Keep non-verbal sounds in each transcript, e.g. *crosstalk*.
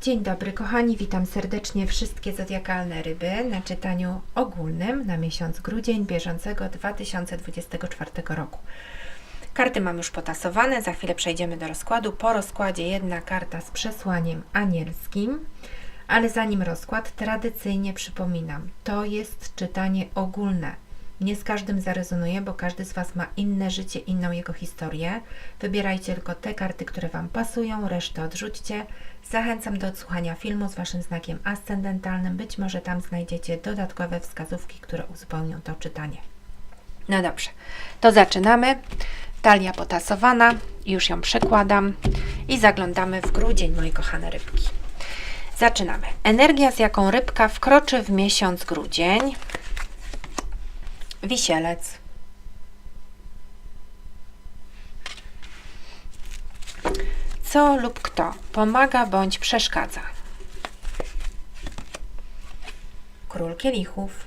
Dzień dobry kochani, witam serdecznie wszystkie zodiakalne ryby na czytaniu ogólnym na miesiąc grudzień bieżącego 2024 roku. Karty mam już potasowane, za chwilę przejdziemy do rozkładu. Po rozkładzie jedna karta z przesłaniem anielskim, ale zanim rozkład, tradycyjnie przypominam, to jest czytanie ogólne. Nie z każdym zarezonuje, bo każdy z Was ma inne życie, inną jego historię. Wybierajcie tylko te karty, które Wam pasują, resztę odrzućcie. Zachęcam do odsłuchania filmu z Waszym znakiem ascendentalnym. Być może tam znajdziecie dodatkowe wskazówki, które uzupełnią to czytanie. No dobrze, to zaczynamy. Talia potasowana, już ją przekładam i zaglądamy w grudzień, moje kochane rybki. Zaczynamy. Energia, z jaką rybka wkroczy w miesiąc grudzień. Wisielec. Co lub kto pomaga bądź przeszkadza? Król kielichów.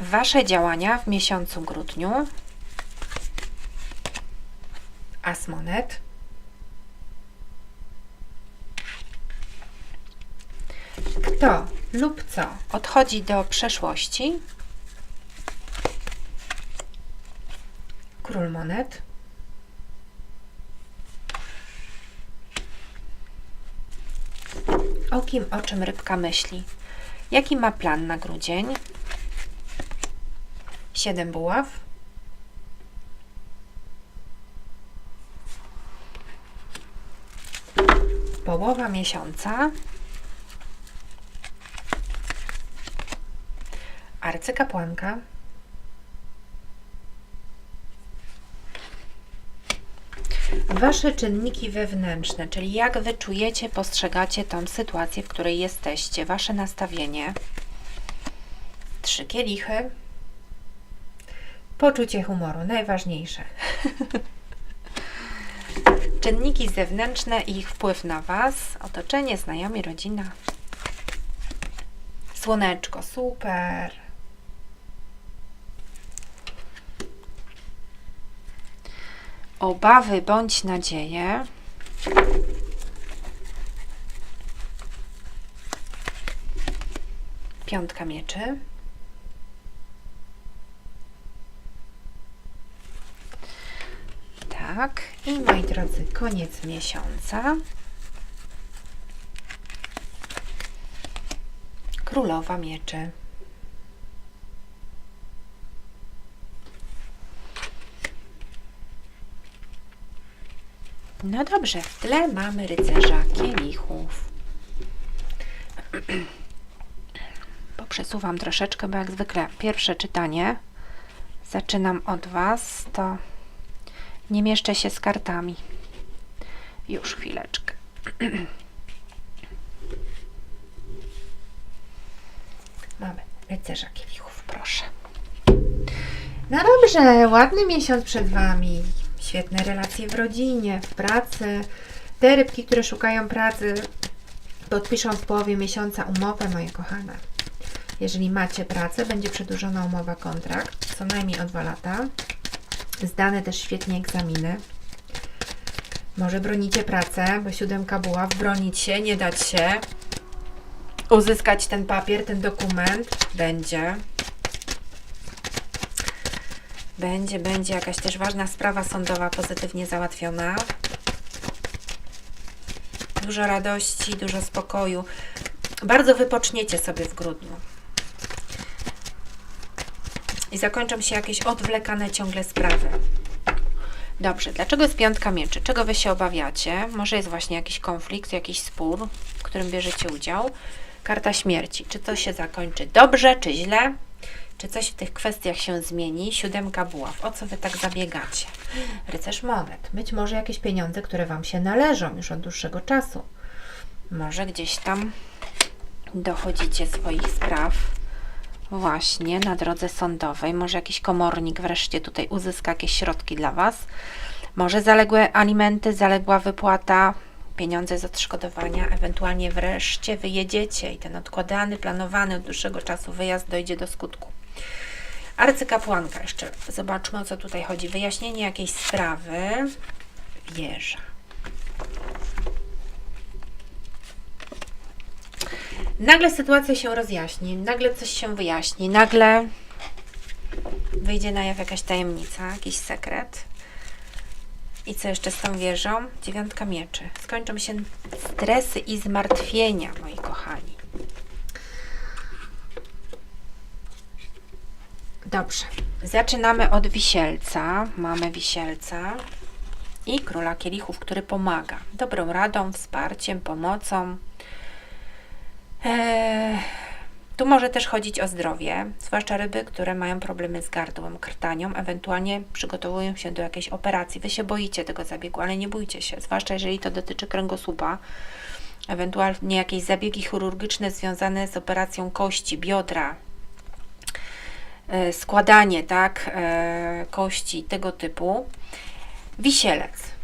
Wasze działania w miesiącu grudniu. As Kto lub co odchodzi do przeszłości? Król monet. O kim, o czym rybka myśli? Jaki ma plan na grudzień? Siedem buław. Połowa miesiąca. Arcykapłanka. Wasze czynniki wewnętrzne, czyli jak wy czujecie, postrzegacie tą sytuację, w której jesteście, wasze nastawienie. Trzy kielichy. Poczucie humoru, najważniejsze. *laughs* Czynniki zewnętrzne i ich wpływ na Was, otoczenie, znajomi, rodzina. Słoneczko, super. Obawy bądź nadzieje. Piątka mieczy. Tak, i moi drodzy, koniec miesiąca. Królowa mieczy. No dobrze, w tle mamy rycerza kielichów. *clears throat* Poprzesuwam troszeczkę, bo jak zwykle pierwsze czytanie zaczynam od Was, to nie mieszczę się z kartami. Już chwileczkę. *clears throat* Mamy rycerza kielichów, proszę. No dobrze, ładny miesiąc przed Wami. Świetne relacje w rodzinie, w pracy. Te rybki, które szukają pracy, podpiszą w połowie miesiąca umowę, moje kochane. Jeżeli macie pracę, będzie przedłużona umowa kontrakt, co najmniej o dwa lata. Zdane też świetnie egzaminy. Może bronicie pracę, bo siódemka była, bronić się, nie dać się. Uzyskać ten papier, ten dokument. Będzie. Będzie, będzie jakaś też ważna sprawa sądowa pozytywnie załatwiona. Dużo radości, dużo spokoju. Bardzo wypoczniecie sobie w grudniu. I zakończą się jakieś odwlekane ciągle sprawy. Dobrze, dlaczego jest piątka mieczy? Czego Wy się obawiacie? Może jest właśnie jakiś konflikt, jakiś spór, w którym bierzecie udział. Karta śmierci. Czy to się zakończy dobrze, czy źle? Czy coś w tych kwestiach się zmieni? Siódemka buław. O co Wy tak zabiegacie? Rycerz monet. Być może jakieś pieniądze, które Wam się należą już od dłuższego czasu. Może gdzieś tam dochodzicie swoich spraw właśnie na drodze sądowej. Może jakiś komornik wreszcie tutaj uzyska jakieś środki dla Was. Może zaległe alimenty, zaległa wypłata, pieniądze z odszkodowania, ewentualnie wreszcie wyjedziecie i ten odkładany, planowany od dłuższego czasu wyjazd dojdzie do skutku. Arcykapłanka jeszcze. Zobaczmy, o co tutaj chodzi. Wyjaśnienie jakiejś sprawy. Wieża. Nagle sytuacja się rozjaśni, nagle coś się wyjaśni, nagle wyjdzie na jaw jakaś tajemnica, jakiś sekret. I co jeszcze z tą wieżą? Dziewiątka mieczy. Skończą się stresy i zmartwienia, moi kochani. Dobrze. Zaczynamy od wisielca. Mamy wisielca i króla kielichów, który pomaga dobrą radą, wsparciem, pomocą. Eee, tu może też chodzić o zdrowie, zwłaszcza ryby, które mają problemy z gardłem, krtanią, ewentualnie przygotowują się do jakiejś operacji. Wy się boicie tego zabiegu, ale nie bójcie się, zwłaszcza jeżeli to dotyczy kręgosłupa, ewentualnie jakieś zabiegi chirurgiczne związane z operacją kości, biodra, składanie, tak, e, kości, tego typu. Wisielec.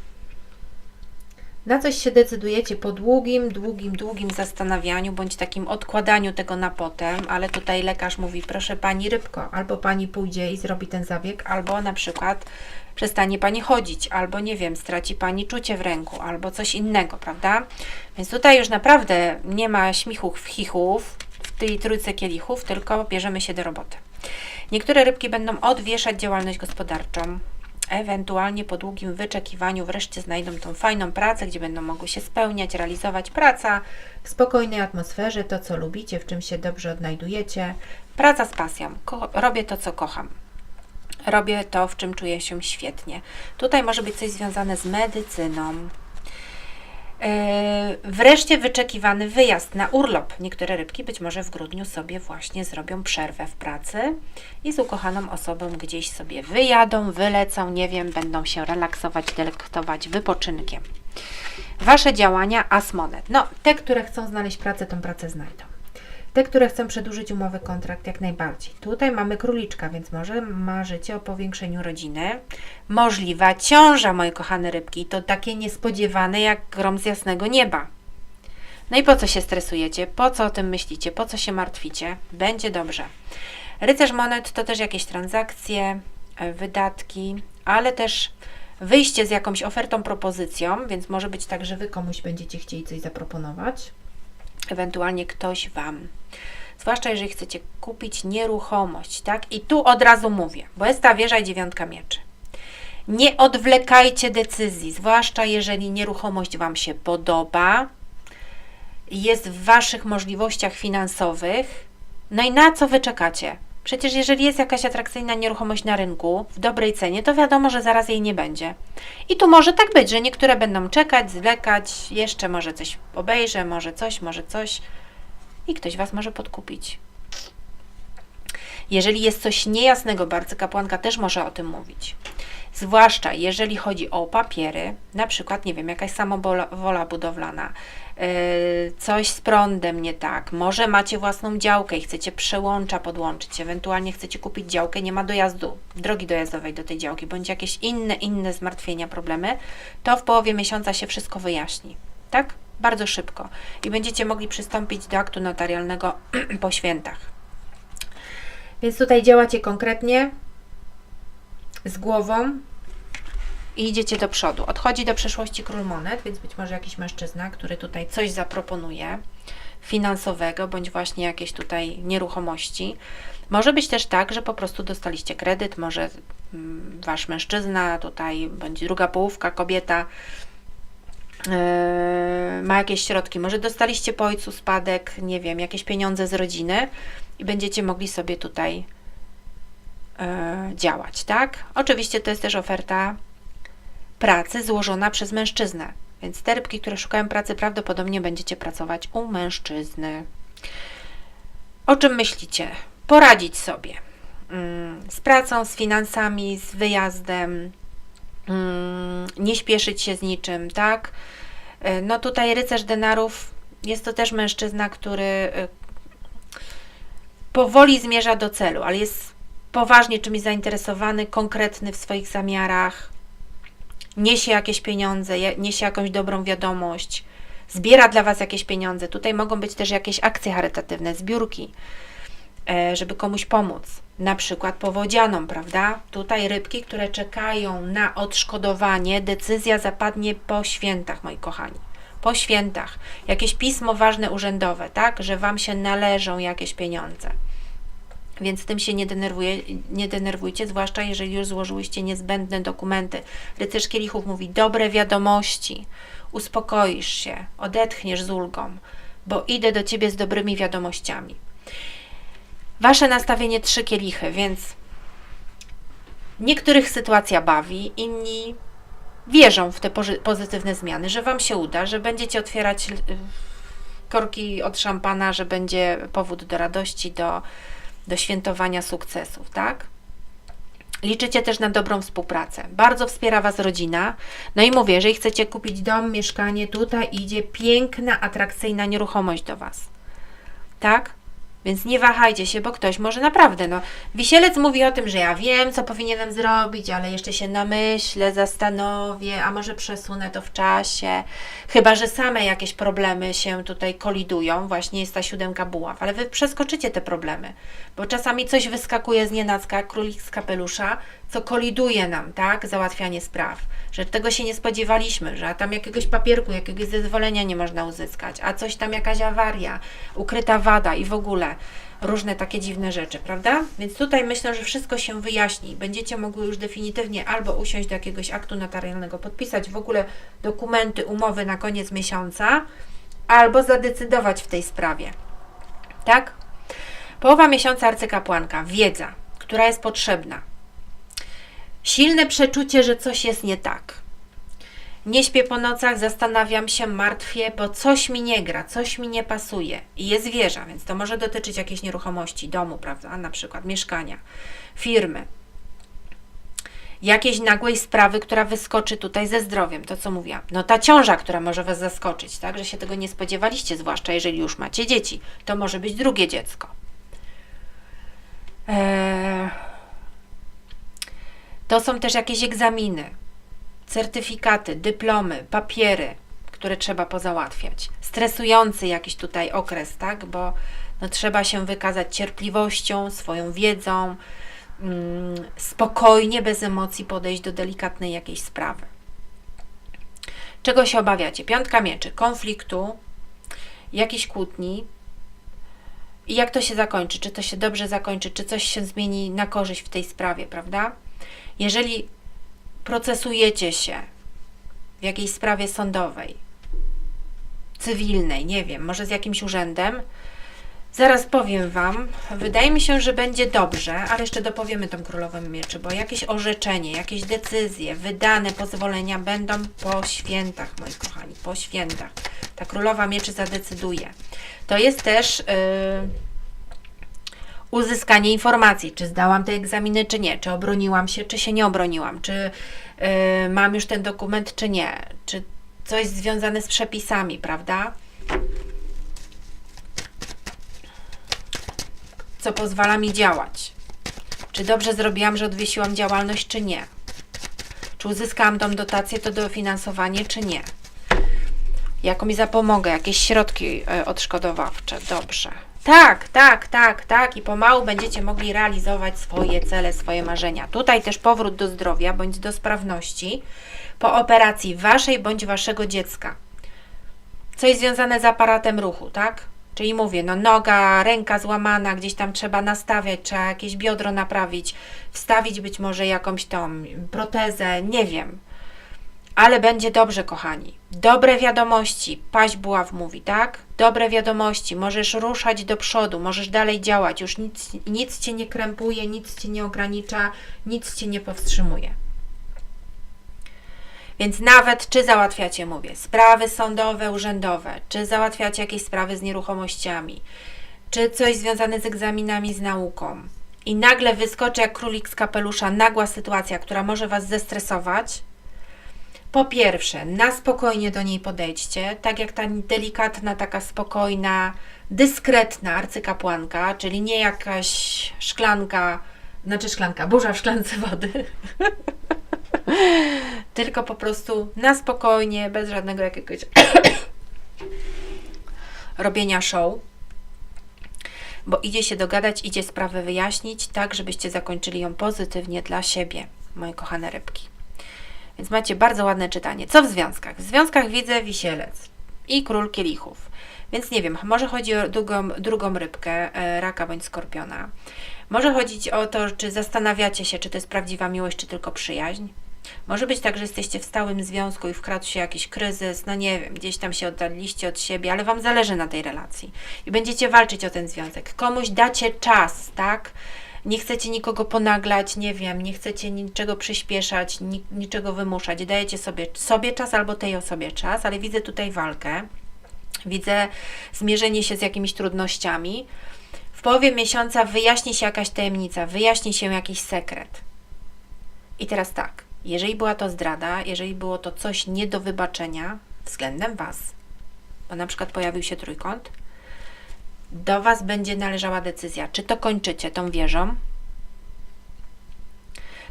Na coś się decydujecie po długim, długim, długim zastanawianiu bądź takim odkładaniu tego na potem, ale tutaj lekarz mówi, proszę pani rybko, albo pani pójdzie i zrobi ten zabieg, albo na przykład przestanie pani chodzić, albo nie wiem, straci pani czucie w ręku, albo coś innego, prawda? Więc tutaj już naprawdę nie ma śmichów, chichów w tej trójce kielichów, tylko bierzemy się do roboty. Niektóre rybki będą odwieszać działalność gospodarczą, ewentualnie po długim wyczekiwaniu wreszcie znajdą tą fajną pracę, gdzie będą mogły się spełniać, realizować praca w spokojnej atmosferze, to co lubicie, w czym się dobrze odnajdujecie. Praca z pasją. Ko- robię to, co kocham. Robię to, w czym czuję się świetnie. Tutaj może być coś związane z medycyną. Yy, Wreszcie wyczekiwany wyjazd na urlop. Niektóre rybki być może w grudniu sobie właśnie zrobią przerwę w pracy i z ukochaną osobą gdzieś sobie wyjadą, wylecą, nie wiem, będą się relaksować, delektować wypoczynkiem. Wasze działania Asmonet. No, te, które chcą znaleźć pracę, tą pracę znajdą. Te, które chcą przedłużyć umowy kontrakt, jak najbardziej. Tutaj mamy króliczka, więc może marzycie o powiększeniu rodziny. Możliwa ciąża, moje kochane rybki. To takie niespodziewane jak grom z jasnego nieba. No i po co się stresujecie? Po co o tym myślicie? Po co się martwicie? Będzie dobrze. Rycerz monet to też jakieś transakcje, e, wydatki, ale też wyjście z jakąś ofertą, propozycją, więc może być tak, że Wy komuś będziecie chcieli coś zaproponować ewentualnie ktoś Wam. Zwłaszcza jeżeli chcecie kupić nieruchomość, tak? I tu od razu mówię, bo jest ta wieża i dziewiątka mieczy. Nie odwlekajcie decyzji, zwłaszcza jeżeli nieruchomość Wam się podoba, jest w Waszych możliwościach finansowych. No i na co Wy czekacie? Przecież jeżeli jest jakaś atrakcyjna nieruchomość na rynku w dobrej cenie, to wiadomo, że zaraz jej nie będzie. I tu może tak być, że niektóre będą czekać, zwlekać, jeszcze może coś obejrzę, może coś, może coś i ktoś Was może podkupić. Jeżeli jest coś niejasnego, bardzo kapłanka też może o tym mówić. Zwłaszcza jeżeli chodzi o papiery, na przykład, nie wiem, jakaś samowola budowlana, coś z prądem nie tak, może macie własną działkę i chcecie przełącza podłączyć, ewentualnie chcecie kupić działkę, nie ma dojazdu, drogi dojazdowej do tej działki, bądź jakieś inne, inne zmartwienia, problemy, to w połowie miesiąca się wszystko wyjaśni. Tak? Bardzo szybko. I będziecie mogli przystąpić do aktu notarialnego *clears throat* po świętach. Więc tutaj działacie konkretnie, z głową i idziecie do przodu. Odchodzi do przeszłości król monet, więc być może jakiś mężczyzna, który tutaj coś zaproponuje finansowego, bądź właśnie jakieś tutaj nieruchomości. Może być też tak, że po prostu dostaliście kredyt, może mm, wasz mężczyzna tutaj, bądź druga połówka, kobieta yy, ma jakieś środki. Może dostaliście po ojcu spadek, nie wiem, jakieś pieniądze z rodziny i będziecie mogli sobie tutaj e, działać, tak? Oczywiście to jest też oferta pracy złożona przez mężczyznę, więc te rybki, które szukają pracy, prawdopodobnie będziecie pracować u mężczyzny. O czym myślicie? Poradzić sobie mm, z pracą, z finansami, z wyjazdem, mm, nie śpieszyć się z niczym, tak? E, No tutaj rycerz denarów jest to też mężczyzna, który e, powoli zmierza do celu, ale jest poważnie czymś zainteresowany, konkretny w swoich zamiarach, niesie jakieś pieniądze, niesie jakąś dobrą wiadomość, zbiera dla Was jakieś pieniądze. Tutaj mogą być też jakieś akcje charytatywne, zbiórki, e, żeby komuś pomóc. Na przykład powodzianom, prawda? Tutaj rybki, które czekają na odszkodowanie, decyzja zapadnie po świętach, moi kochani. po świętach, jakieś pismo ważne urzędowe, tak, że Wam się należą jakieś pieniądze. Więc tym się nie, denerwuje, nie denerwujcie, zwłaszcza jeżeli już złożyłyście niezbędne dokumenty. Rycerz Kielichów mówi dobre wiadomości, uspokoisz się, odetchniesz z ulgą, bo idę do Ciebie z dobrymi wiadomościami. Wasze nastawienie trzy kielichy, więc niektórych sytuacja bawi, inni wierzą w te pozytywne zmiany, że Wam się uda, że będziecie otwierać korki od szampana, że będzie powód do radości, do, do świętowania sukcesów, tak? Liczycie też na dobrą współpracę. Bardzo wspiera Was rodzina. No i mówię, jeżeli chcecie kupić dom, mieszkanie, tutaj idzie piękna, atrakcyjna nieruchomość do Was. Tak? Więc nie wahajcie się, bo ktoś może naprawdę, no. Wisielec mówi o tym, że ja wiem, co powinienem zrobić, ale jeszcze się namyślę, zastanowię, a może przesunę to w czasie. Chyba, że same jakieś problemy się tutaj kolidują, właśnie jest ta siódemka buław, ale Wy przeskoczycie te problemy, bo czasami coś wyskakuje z nienacka, królik z kapelusza, co koliduje nam, tak, załatwianie spraw, że tego się nie spodziewaliśmy, że tam jakiegoś papierku, jakiegoś zezwolenia nie można uzyskać, a coś tam jakaś awaria, ukryta wada i w ogóle różne takie dziwne rzeczy, prawda? Więc tutaj myślę, że wszystko się wyjaśni. Będziecie mogły już definitywnie albo usiąść do jakiegoś aktu notarialnego, podpisać w ogóle dokumenty, umowy na koniec miesiąca, albo zadecydować w tej sprawie. Tak? Połowa miesiąca arcykapłanka, wiedza, która jest potrzebna. Silne przeczucie, że coś jest nie tak. Nie śpię po nocach, zastanawiam się, martwię, bo coś mi nie gra, coś mi nie pasuje. I jest wieża, więc to może dotyczyć jakiejś nieruchomości, domu, prawda? Na przykład mieszkania, firmy. Jakiejś nagłej sprawy, która wyskoczy tutaj ze zdrowiem, to co mówiłam. No ta ciąża, która może Was zaskoczyć, tak? Że się tego nie spodziewaliście, zwłaszcza jeżeli już macie dzieci. To może być drugie dziecko. Eee... To są też jakieś egzaminy, certyfikaty, dyplomy, papiery, które trzeba pozałatwiać. Stresujący jakiś tutaj okres, tak? Bo no, trzeba się wykazać cierpliwością, swoją wiedzą, mm, spokojnie, bez emocji podejść do delikatnej jakiejś sprawy. Czego się obawiacie? Piątka mieczy, konfliktu, jakiejś kłótni. I jak to się zakończy? Czy to się dobrze zakończy? Czy coś się zmieni na korzyść w tej sprawie, prawda? Jeżeli procesujecie się w jakiejś sprawie sądowej, cywilnej, nie wiem, może z jakimś urzędem, zaraz powiem Wam, wydaje mi się, że będzie dobrze, ale jeszcze dopowiemy tą królową mieczy, bo jakieś orzeczenie, jakieś decyzje, wydane pozwolenia będą po świętach, moi kochani, po świętach. Ta królowa mieczy zadecyduje. To jest też... Yy, uzyskanie informacji, czy zdałam te egzaminy, czy nie, czy obroniłam się, czy się nie obroniłam, czy yy, mam już ten dokument, czy nie, czy coś związane z przepisami, prawda? Co pozwala mi działać. Czy dobrze zrobiłam, że odwiesiłam działalność, czy nie? Czy uzyskałam tą dotację, to dofinansowanie, czy nie? Jaką mi zapomogę, jakieś środki y, odszkodowawcze, dobrze. Tak, tak, tak, tak i pomału będziecie mogli realizować swoje cele, swoje marzenia. Tutaj też powrót do zdrowia bądź do sprawności po operacji waszej bądź waszego dziecka. Coś związane z aparatem ruchu, tak? Czyli mówię, no noga, ręka złamana, gdzieś tam trzeba nastawiać, trzeba jakieś biodro naprawić, wstawić być może jakąś tą protezę, nie wiem. Ale będzie dobrze, kochani. Dobre wiadomości. Paź Buław mówi, tak? Dobre wiadomości. Możesz ruszać do przodu, możesz dalej działać. Już nic, nic Cię nie krępuje, nic Cię nie ogranicza, nic Cię nie powstrzymuje. Więc nawet czy załatwiacie, mówię, sprawy sądowe, urzędowe, czy załatwiacie jakieś sprawy z nieruchomościami, czy coś związane z egzaminami, z nauką i nagle wyskoczy jak królik z kapelusza nagła sytuacja, która może Was zestresować, po pierwsze, na spokojnie do niej podejdźcie, tak jak ta delikatna, taka spokojna, dyskretna arcykapłanka, czyli nie jakaś szklanka, znaczy szklanka, burza w szklance wody, *laughs* tylko po prostu na spokojnie, bez żadnego jakiegoś *coughs* robienia show, bo idzie się dogadać, idzie sprawę wyjaśnić, tak żebyście zakończyli ją pozytywnie dla siebie, moje kochane rybki. Więc macie bardzo ładne czytanie. Co w związkach? W związkach widzę wisielec. i król kielichów. Więc nie wiem, może chodzi o drugą, drugą rybkę, e, raka bądź skorpiona. Może chodzić o to, czy zastanawiacie się, czy to jest prawdziwa miłość, czy tylko przyjaźń. Może być tak, że jesteście w stałym związku i wkradł się jakiś kryzys, no nie wiem, gdzieś tam się oddaliliście od siebie, ale Wam zależy na tej relacji i będziecie walczyć o ten związek. Komuś dacie czas, tak? Nie chcecie nikogo ponaglać, nie wiem, nie chcecie niczego przyspieszać, ni niczego wymuszać. Dajecie sobie, sobie czas albo tej osobie czas, ale widzę tutaj walkę. Widzę zmierzenie się z jakimiś trudnościami. W połowie miesiąca wyjaśni się jakaś tajemnica, wyjaśni się jakiś sekret. I teraz tak, jeżeli była to zdrada, jeżeli było to coś nie do wybaczenia względem Was, bo na przykład pojawił się trójkąt, do Was będzie należała decyzja, czy to kończycie tą wieżą,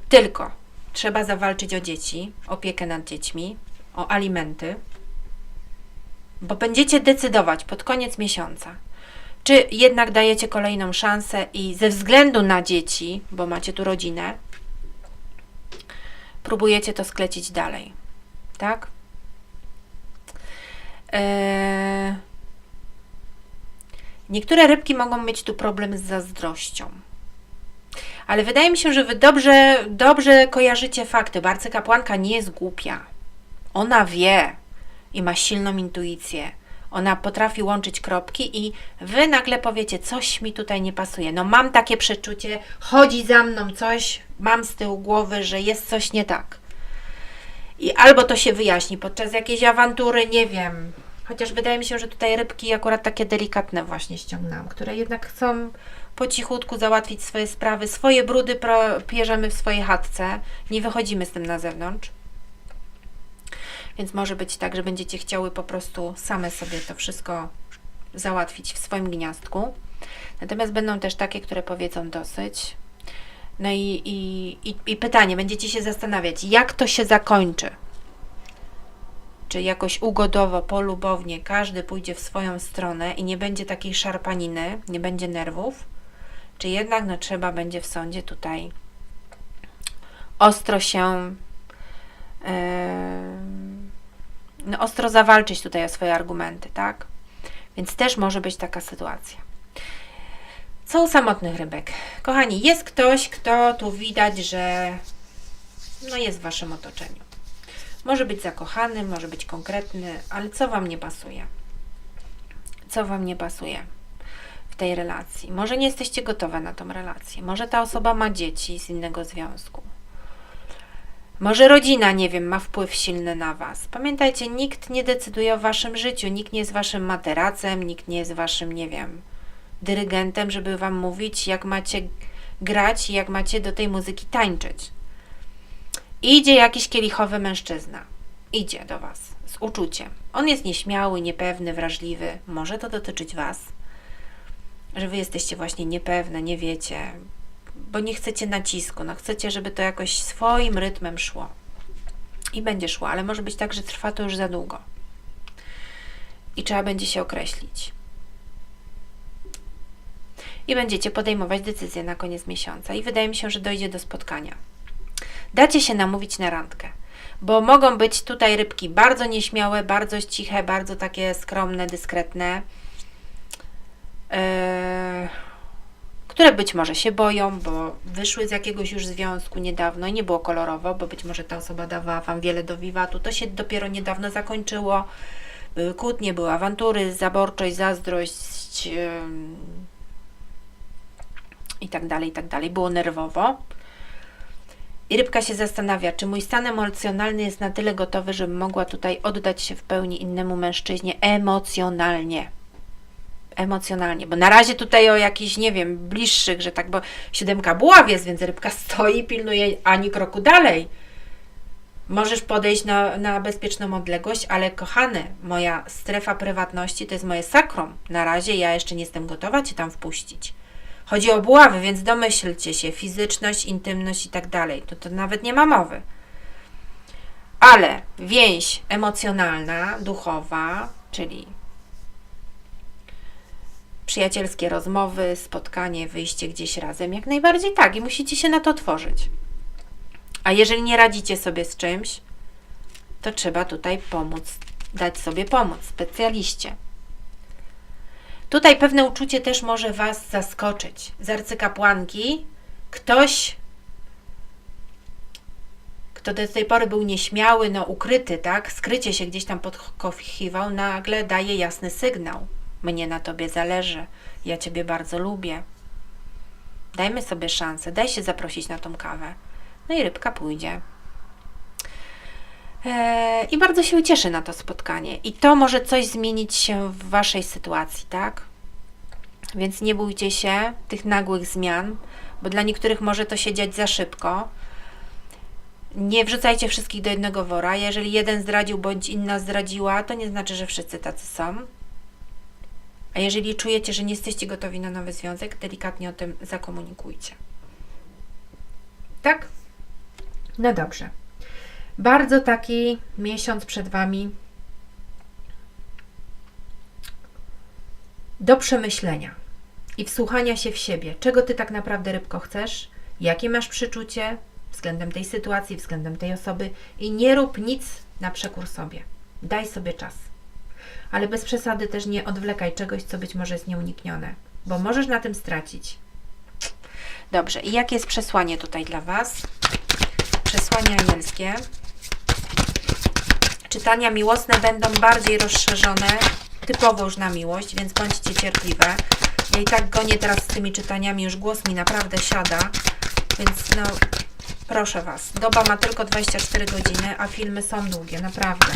tylko trzeba zawalczyć o dzieci, opiekę nad dziećmi, o alimenty, bo będziecie decydować pod koniec miesiąca, czy jednak dajecie kolejną szansę i ze względu na dzieci, bo macie tu rodzinę, próbujecie to sklecić dalej. Tak? Eee... Niektóre rybki mogą mieć tu problem z zazdrością. Ale wydaje mi się, że Wy dobrze, dobrze kojarzycie fakty. Barcy kapłanka nie jest głupia. Ona wie i ma silną intuicję. Ona potrafi łączyć kropki i Wy nagle powiecie, coś mi tutaj nie pasuje. No mam takie przeczucie, chodzi za mną coś, mam z tyłu głowy, że jest coś nie tak. I albo to się wyjaśni podczas jakiejś awantury, nie wiem. Chociaż wydaje mi się, że tutaj rybki akurat takie delikatne właśnie ściągnęłam, które jednak chcą po cichutku załatwić swoje sprawy, swoje brudy pierzemy w swojej chatce, nie wychodzimy z tym na zewnątrz. Więc może być tak, że będziecie chciały po prostu same sobie to wszystko załatwić w swoim gniazdku. Natomiast będą też takie, które powiedzą dosyć. No i, i, i, i pytanie, będziecie się zastanawiać, jak to się zakończy? Czy jakoś ugodowo, polubownie, każdy pójdzie w swoją stronę i nie będzie takiej szarpaniny, nie będzie nerwów? Czy jednak no, trzeba będzie w sądzie tutaj ostro się yy, no, ostro zawalczyć tutaj o swoje argumenty, tak? Więc też może być taka sytuacja. Co u samotnych rybek? Kochani, jest ktoś, kto tu widać, że no jest w Waszym otoczeniu. Może być zakochany, może być konkretny, ale co Wam nie pasuje? Co Wam nie pasuje w tej relacji? Może nie jesteście gotowe na tą relację. Może ta osoba ma dzieci z innego związku. Może rodzina, nie wiem, ma wpływ silny na Was. Pamiętajcie, nikt nie decyduje o Waszym życiu, nikt nie jest Waszym materacem, nikt nie jest Waszym, nie wiem, dyrygentem, żeby Wam mówić, jak macie grać i jak macie do tej muzyki tańczyć. Idzie jakiś kielichowy mężczyzna. Idzie do Was z uczuciem. On jest nieśmiały, niepewny, wrażliwy. Może to dotyczyć Was, że Wy jesteście właśnie niepewne, nie wiecie, bo nie chcecie nacisku, no chcecie, żeby to jakoś swoim rytmem szło. I będzie szło, ale może być tak, że trwa to już za długo. I trzeba będzie się określić. I będziecie podejmować decyzje na koniec miesiąca. I wydaje mi się, że dojdzie do spotkania. Dacie się namówić na randkę, bo mogą być tutaj rybki bardzo nieśmiałe, bardzo ciche, bardzo takie skromne, dyskretne. Yy które być może się boją, bo wyszły z jakiegoś już związku niedawno i nie było kolorowo, bo być może ta osoba dawała Wam wiele do wiwatu. To się dopiero niedawno zakończyło. Były kłótnie, były awantury, zaborczość, zazdrość yy, i tak dalej, i tak dalej. Było nerwowo. I rybka się zastanawia, czy mój stan emocjonalny jest na tyle gotowy, żebym mogła tutaj oddać się w pełni innemu mężczyźnie emocjonalnie emocjonalnie, bo na razie tutaj o jakichś, nie wiem, bliższych, że tak, bo siódemka buław jest, więc rybka *laughs* stoi, pilnuje ani kroku dalej. Możesz podejść na, na bezpieczną odległość, ale kochany, moja strefa prywatności to jest moje sakrum. Na razie ja jeszcze nie jestem gotowa Cię tam wpuścić. Chodzi o buławy, więc domyślcie się, fizyczność, intymność i tak dalej. To, to nawet nie ma mowy. Ale więź emocjonalna, duchowa, czyli przyjacielskie rozmowy, spotkanie, wyjście gdzieś razem, jak najbardziej tak i musicie się na to otworzyć. A jeżeli nie radzicie sobie z czymś, to trzeba tutaj pomóc dać sobie pomoc specjaliście. Tutaj pewne uczucie też może Was zaskoczyć. Z arcykapłanki ktoś, kto do tej pory był nieśmiały, no ukryty, tak, skrycie się gdzieś tam podkochiwał, nagle daje jasny sygnał. Mnie na Tobie zależy, ja Ciebie bardzo lubię. Dajmy sobie szansę, daj się zaprosić na tą kawę. No i rybka pójdzie. Eee, I bardzo się ucieszy na to spotkanie. I to może coś zmienić się w Waszej sytuacji, tak? Więc nie bójcie się tych nagłych zmian, bo dla niektórych może to się dziać za szybko. Nie wrzucajcie wszystkich do jednego wora. Jeżeli jeden zdradził bądź inna zdradziła, to nie znaczy, że wszyscy tacy są. A jeżeli czujecie, że nie jesteście gotowi na nowy związek, delikatnie o tym zakomunikujcie. Tak? No dobrze. Bardzo taki miesiąc przed Wami do przemyślenia i wsłuchania się w siebie. Czego Ty tak naprawdę, rybko, chcesz? Jakie masz przyczucie względem tej sytuacji, względem tej osoby i nie rób nic na przekór sobie. Daj sobie czas. Ale bez przesady też nie odwlekaj czegoś, co być może jest nieuniknione, bo możesz na tym stracić. Dobrze, i jakie jest przesłanie tutaj dla Was? Przesłanie anielskie. Czytania miłosne będą bardziej rozszerzone, typowo już na miłość, więc bądźcie cierpliwe. Ja i tak gonię teraz z tymi czytaniami, już głos mi naprawdę siada, więc no proszę Was, doba ma tylko 24 godziny, a filmy są długie, naprawdę.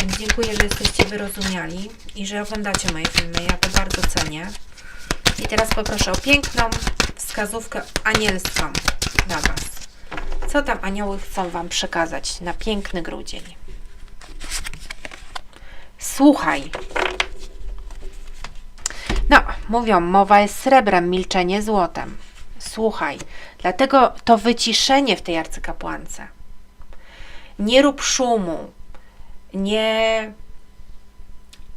Więc dziękuję, że jesteście wyrozumiali i że oglądacie moje filmy, ja to bardzo cenię. I teraz poproszę o piękną wskazówkę anielską dla Was. Co tam anioły chcą Wam przekazać na piękny grudzień? Słuchaj. No, mówią, mowa jest srebrem, milczenie złotem. Słuchaj, dlatego to wyciszenie w tej arcykapłance. Nie rób szumu, nie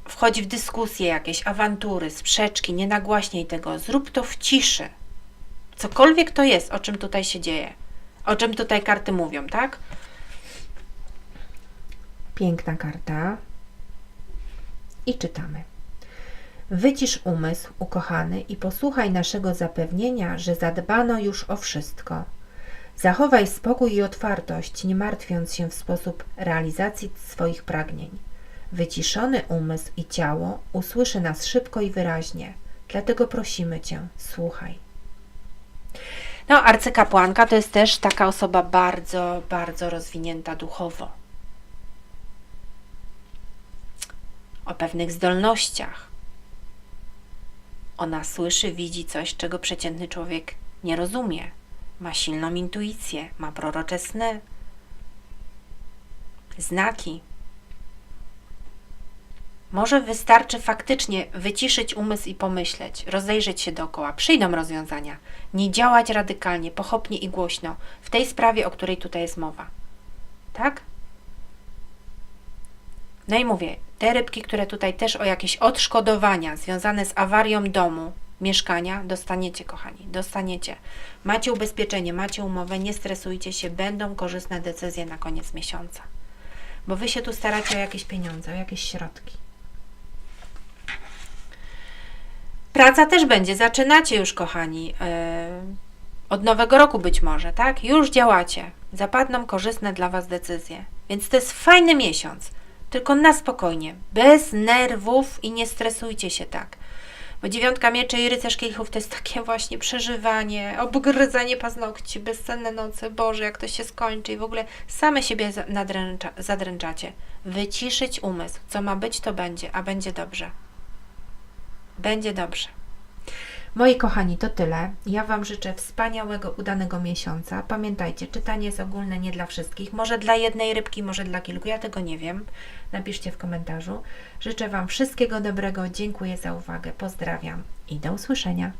wchodź w dyskusje jakieś, awantury, sprzeczki, nie nagłaśnij tego. Zrób to w ciszy. Cokolwiek to jest, o czym tutaj się dzieje. O czym tutaj karty mówią, tak? Piękna karta. I czytamy. Wycisz umysł, ukochany, i posłuchaj naszego zapewnienia, że zadbano już o wszystko. Zachowaj spokój i otwartość, nie martwiąc się w sposób realizacji swoich pragnień. Wyciszony umysł i ciało usłyszy nas szybko i wyraźnie, dlatego prosimy Cię, słuchaj. No, arcykapłanka to jest też taka osoba bardzo, bardzo rozwinięta duchowo. O pewnych zdolnościach. Ona słyszy, widzi coś, czego przeciętny człowiek nie rozumie. Ma silną intuicję, ma prorocze sny, znaki. Może wystarczy faktycznie wyciszyć umysł i pomyśleć, rozejrzeć się dookoła. Przyjdą rozwiązania. Nie działać radykalnie, pochopnie i głośno w tej sprawie, o której tutaj jest mowa. Tak? No i mówię, te rybki, które tutaj też o jakieś odszkodowania związane z awarią domu, mieszkania, dostaniecie, kochani, dostaniecie. Macie ubezpieczenie, macie umowę, nie stresujcie się, będą korzystne decyzje na koniec miesiąca. Bo wy się tu staracie o jakieś pieniądze, o jakieś środki. Praca też będzie. Zaczynacie już, kochani. Yy, od nowego roku być może, tak? Już działacie. Zapadną korzystne dla Was decyzje. Więc to jest fajny miesiąc. Tylko na spokojnie, bez nerwów i nie stresujcie się tak. Bo dziewiątka mieczy i rycerz kielichów to jest takie właśnie przeżywanie, obgryzanie paznokci, bezsenne noce, Boże, jak to się skończy i w ogóle same siebie nadręcza, zadręczacie. Wyciszyć umysł. Co ma być, to będzie, a będzie dobrze. Będzie dobrze. Moi kochani, to tyle. Ja Wam życzę wspaniałego, udanego miesiąca. Pamiętajcie, czytanie jest ogólne nie dla wszystkich. Może dla jednej rybki, może dla kilku. Ja tego nie wiem. Napiszcie w komentarzu. Życzę Wam wszystkiego dobrego. Dziękuję za uwagę. Pozdrawiam i do usłyszenia.